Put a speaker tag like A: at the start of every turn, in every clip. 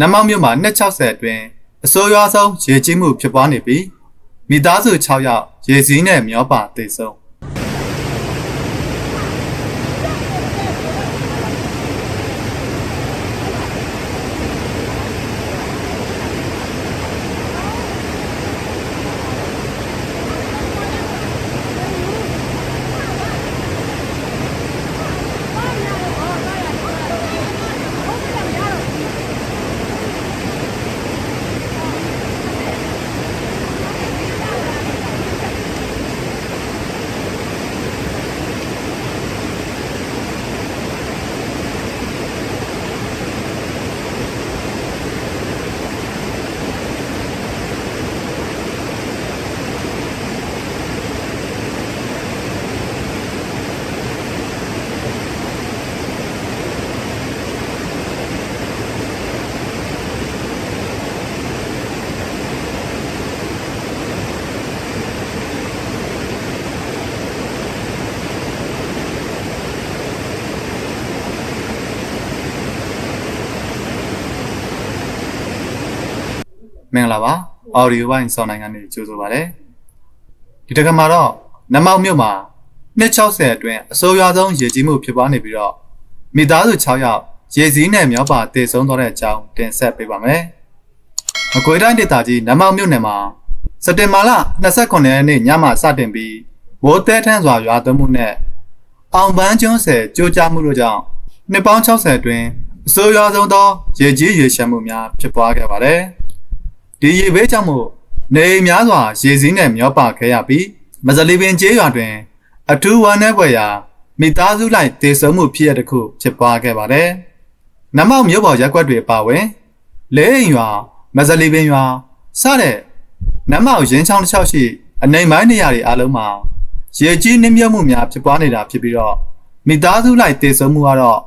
A: နမောက်မြို့မှာ260အတွင်းအစိုးရဆုံးရေကြီးမှုဖြစ်ပွားနေပြီးမိသားစု6ယောက်ရေစီးနဲ့မျောပါသေဆုံး မင်္ဂလာပါအော်ဒီယိုဝိုင်းစောင်းနိုင်ငံနေကြိုဆိုပါရစေဒီတစ်ခါမှာတော့နမောက်မြို့မှာ260အတွင်းအစိုးရဆုံးရေကြီးမှုဖြစ်ပွားနေပြီးတော့မိသားစု6ယောက်ရေစည်းနဲ့မြောက်ပါတည်ဆုံးသွားတဲ့အကြောင်းတင်ဆက်ပေးပါမယ်မကွေးတိုင်းဒေသကြီးနမောက်မြို့နယ်မှာစက်တင်ဘာလ29ရက်နေ့ညမှာစတင်ပြီးမိုးတဲထန်းစွာရွာသွန်းမှုနဲ့အောင်ပန်းကျွန်းဆယ်ကြိုးကြားမှုတို့ကြောင့်နှစ်ပေါင်း60အတွင်းအစိုးရဆုံးသောရေကြီးရေရှမ်းမှုများဖြစ်ပွားခဲ့ပါတယ်။ ဒီရေဘေးကြောင့်မို့နေအိမ်များစွာရေစည်းနဲ့မျောပါခဲ့ရပြီးမဇလီပင်ကျေးရွာတွင် အထူးဝမ်းနည်းဖွယ်ရာမိသားစုလိုက်တည်ဆုံမှုဖြစ်ရတစ်ခုဖြစ်ပွားခဲ့ပါတယ်။နမောက်မြို့ပေါ်ရက်ကွက်တွေပါဝင်လဲအိမ်ရွာမဇလီပင်ရွာစတဲ့နမောက်ရင်းချောင်းတစ်လျှောက်ရှိအနေမိုင်းနေရာတွေအားလုံးမှာရေကြီးနှိမ့်မြုပ်မှုများဖြစ်ပွားနေတာဖြစ်ပြီးတော့မိသားစုလိုက်တည်ဆုံမှုကတော့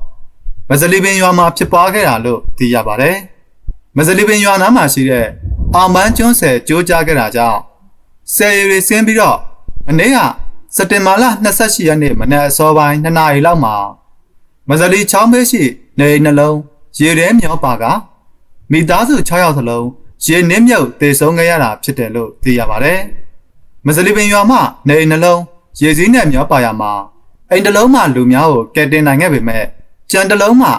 A: မဇလီပင်ရွာမှာဖြစ်ပွားခဲ့တာလို့သိရပါတယ်။မဇလီပင်ရွာနားမှာရှိတဲ့ အောင်ပန်းကျွန်းဆယ်ကြိုးကြားခဲ့တာကြောင့်ဆယ်ရီတွေဆင်းပြီးတော့အနေ့ကစက်တင်ဘာလ28ရက်နေ့မနက်အစောပိုင်း2နာရီလောက်မှာမဇလီချောင်းဘေးရှိနေအိမ်နှလုံးရေထဲမျောပါကမိသားစု6ယောက်စလုံးရေနစ်မြုပ်သေဆုံးခဲ့ရတာဖြစ်တယ်လို့သိရပါတယ်။မဇလီပင်ရွာမှနေအိမ်နှလုံးရေစည်းနဲ့မျောပါရမှာအိမ်တစ်လုံးမှလူများကိုကယ်တင်နိုင်ခဲ့ပေမဲ့ကြံတစ်လုံးမှ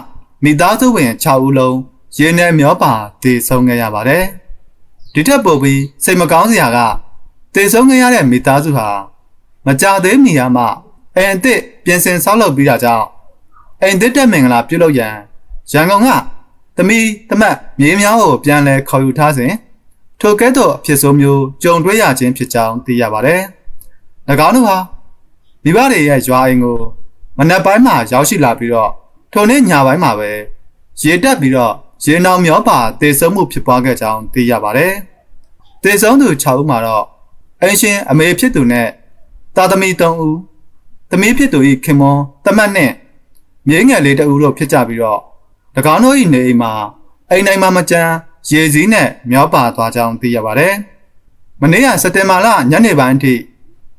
A: မိသားစုဝင်6ဦးလုံးရေနဲ့မျောပါသေဆုံးခဲ့ရပါတယ်။ ဒီထက်ပိုပြီးစိတ်မကောင်းစရာကသေဆုံးခဲ့ရတဲ့မိသားစုဟာမကြသေးမီရမှအိမ်အစ်စ်ပြင်ဆင်ဆောက်လုပ်ပြီးတာကြောင့်အိမ်သစ်တက်မင်္ဂလာပြုလုပ်ရန်ရန်ကုန်ကသမီးသမက်မြေးများကိုပြန်လည်ခေါ်ယူထားစဉ်ထိုကဲ့သို့အဖြစ်ဆိုးမျိုးကြုံတွေ့ရခြင်းဖြစ်ကြောင်းသိရပါတယ်။၎င်းတို့ဟာမိဘတွေရဲ့ရွာအိမ်ကိုမနက်ပိုင်းမှာရောက်ရှိလာပြီးတော့ထိုနေ့ညပိုင်းမှာပဲရေတက်ပြီးတော့ ရေနောင်မျောပါတေဆုံးမှုဖြစ်ပွားခဲ့ကြောင်းသိရပါတယ်။တေဆုံးသူ6ဦးမှာတော့အင်ရှင်အမေဖြစ်သူနဲ့သားသမီး3ဦးသမီးဖြစ်သူ၏ခင်မွန်တမတ်နဲ့မြေငယ်လေးတဦးတို့ဖြစ်ကြပြီးတော့၎င်းတို့၏နေအိမ်မှာအိမ်နိုင်မှာမကြမ်းရေစည်းနဲ့မျောပါသွားကြောင်းသိရပါတယ်။မနေ့ကစက်တင်ဘာလညနေပိုင်းအထိ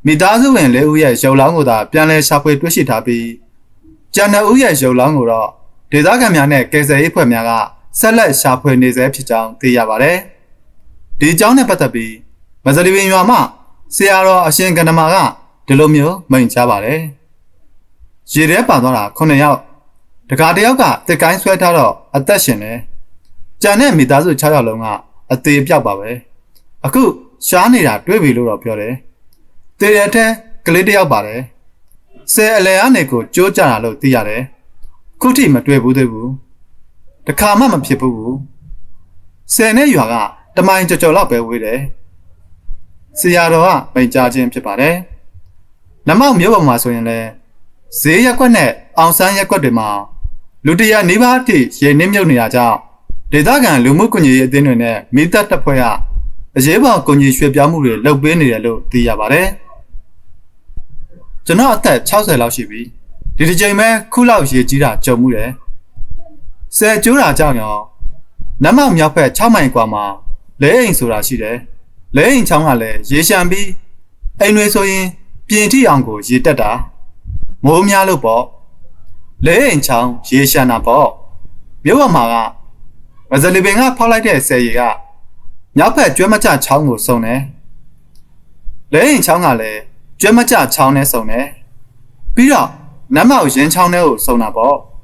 A: မိသားစုဝင်လေးဦးရဲ့ရုပ်လောင်းကိုသာပြန်လည်ရှာဖွေတွေ့ရှိထားပြီးကျန်တဲ့ဦးရဲ့ရုပ်လောင်းကိုတော့ဒေသခံများနဲ့ကယ်ဆယ်ရေးဖွဲ့များက ဆက်လက်ရှာဖွေနေဆဲဖြစ်ကြောင်းသိရပါတယ်။ဒီအကြောင်းနဲ့ပတ်သက်ပြီးမဇလီပင်ရွာမှဆရာတော်အရှင်ကန္နမာကဒီလိုမျိုးမိန့်ကြားပါတယ်။ရေထဲပါသွားတာ9ယောက်တကားတစ်ယောက်ကတစ်ကိုင်းဆွဲထားတော့အသက်ရှင်တယ်။ကြံတဲ့မိသားစု6ယောက်လုံးကအသေးပြောက်ပါပဲ။အခုရှားနေတာတွေ့ပြီလို့တော့ပြောတယ်။တေရတဲ့ကလေးတစ်ယောက်ပါတယ်။ဆယ်အလယ်အနေကိုကြိုးကြတာလို့သိရတယ်။ခုထိမတွေ့ဘူးသေးဘူး။ တခါမှမဖြစ်ဘူး။ဆယ်နဲ့ရွာကတမိုင်ကြော်ကြော်လောက်ပဲဝေးတယ်။ဆရာတော်ကမိန့်ကြားခြင်းဖြစ်ပါတယ်။နမောက်မျိုးပေါ်မှာဆိုရင်လည်းဈေးရက်ကွက်နဲ့အောင်ဆန်းရက်ကွက်တွေမှာလူတရာနေပါအထိရေနစ်မြုပ်နေတာကြောင့်ဒေသခံလူမှုကွန်ရက်ရေးအသင်းတွေနဲ့မိသက်တပ်ဖွဲ့ကအရေးပေါ်ကွန်ရက်ရွှေ့ပြောင်းမှုတွေလုပ်ပေးနေတယ်လို့သိရပါတယ်။ကျွန်တော်အသက်60လောက်ရှိပြီ။ဒီတစ်ချိန်ပဲခုလောက်ရေကြီးတာကြုံမှုတယ်။ ဆယ်ကျိုးတာကြောင့်ရောနမောက်မြောက်ဘက်6မိုင်กว่าမှာလဲအိမ်ဆိုတာရှိတယ်။လဲအိမ်ချောင်းကလည်းရေရှမ်းပြီးအိမ်တွေဆိုရင်ပြင်ထိအောင်ကိုရေတက်တာမိုးများလို့ပေါ့လဲအိမ်ချောင်းရေရှမ်းတာပေါ့မြို့ပေါ်မှာက ။မဇလီပင်ကဖောက်လိုက်တဲ့ဆယ်ရီကမြောက်ဘက်ကျွဲမကျချောင်းကိုစုံတယ်။လဲရင်ချောင်းကလည်းကျွဲမကျချောင်းနဲ့စုံတယ်။ပြီးတော့နတ်မောက်ရင်ချောင်းထဲကိုစုံတာပေါ့။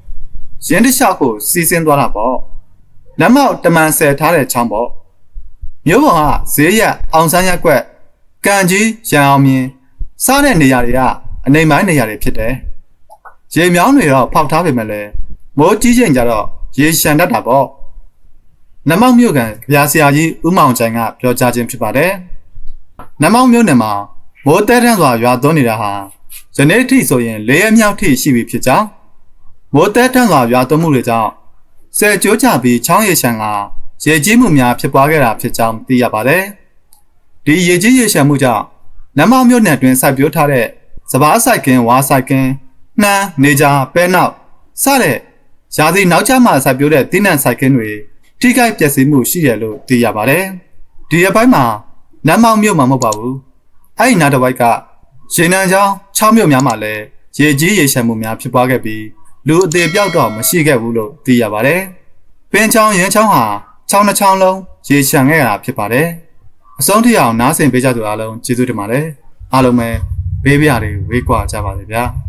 A: ရင်တစ်လျှောက်ကိုစီးဆင်းသွားတာပေါ့။နတ်မောက်တမန်ဆယ်ထားတဲ့ချောင်းပေါ့။မြို့ပေါ်ကဈေးရက်အောင်ဆန်းရက်ကွက်ကံကြီးရန်အောင်မြင်စားတဲ့နေရာတွေကအနိုင်မိုင်းနေရာတွေဖြစ်တယ်။ရေမြောင်းတွေတော့ဖောက်ထားပေမဲ့လည်းမိုးကြီးချိန်ကြတော့ရေရှန်တတ်တာပေါ့။နမောက်မြို့ကန်ဗျာဆရာကြီးဦးမောင်ချိုင်ကပြောကြားခြင်းဖြစ်ပါတယ်။နမောက်မြို့နယ်မှာမိုးတဲတန်းစွာရွာသွန်းနေတာဟာယနေ့ထိဆိုရင်၄ရက်မြောက်ထိရှိပြီဖြစ်ကြောင်း မိုးတဲတန်းစွာရွာသွန်းမှုတွေကြောင့်ဆယ်ကျိုးချပြီးချောင်းရည်ရှန်ကရေကြီးမှုများဖြစ်ပွားခဲ့တာဖြစ်ကြောင်းသိရပါတယ်။ဒီရေကြီးရေရှန်မှုကြောင့်နမောက်မြို့နယ်တွင်စိုက်ပျိုးထားတဲ့စပားဆိုင်ကင်ဝါဆိုင်ကင်နှမ်းနေကြပဲနောက်စတဲ့ရာသီနောက်ကျမှစိုက်ပျိုးတဲ့တင်းနံဆိုင်ကင်တွေထိခိုက်ပျက်စီးမှုရှိတယ်လို့သိရပါတယ်။ဒီအပိုင်းမှာနမောက်မြို့မှာမဟုတ်ပါဘူး။အဲ့ဒီနားတစ်ဝိုက်ကရေနံချောင်း6မြို့များမှာလည်းရေကြီးရေရှမ်းမှုများဖြစ်ပွားခဲ့ပြီး လူအသေးပြောက်တော့မရှိခဲ့ဘူးလို့သိရပါတယ်။ပင်ချောင်းရင်ချောင်းဟာချောင်းတစ်ချောင်းလုံးရေရှမ်းခဲ့တာဖြစ်ပါတယ်။အဆုံးထိအောင်နားဆင်ပေးကြသူအားလုံးကျေးဇူးတင်ပါတယ်။အားလုံးပဲဘေးပြားတွေဝေးကွာကြပါစေဗျာ။